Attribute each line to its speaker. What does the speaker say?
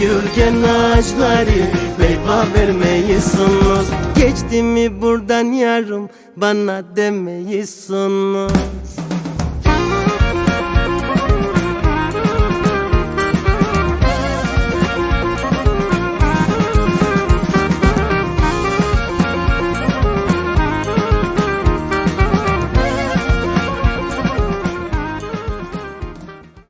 Speaker 1: Eğirgen ağaçları meyve vermiyorsunuz Geçti mi buradan yarım bana demiyorsunuz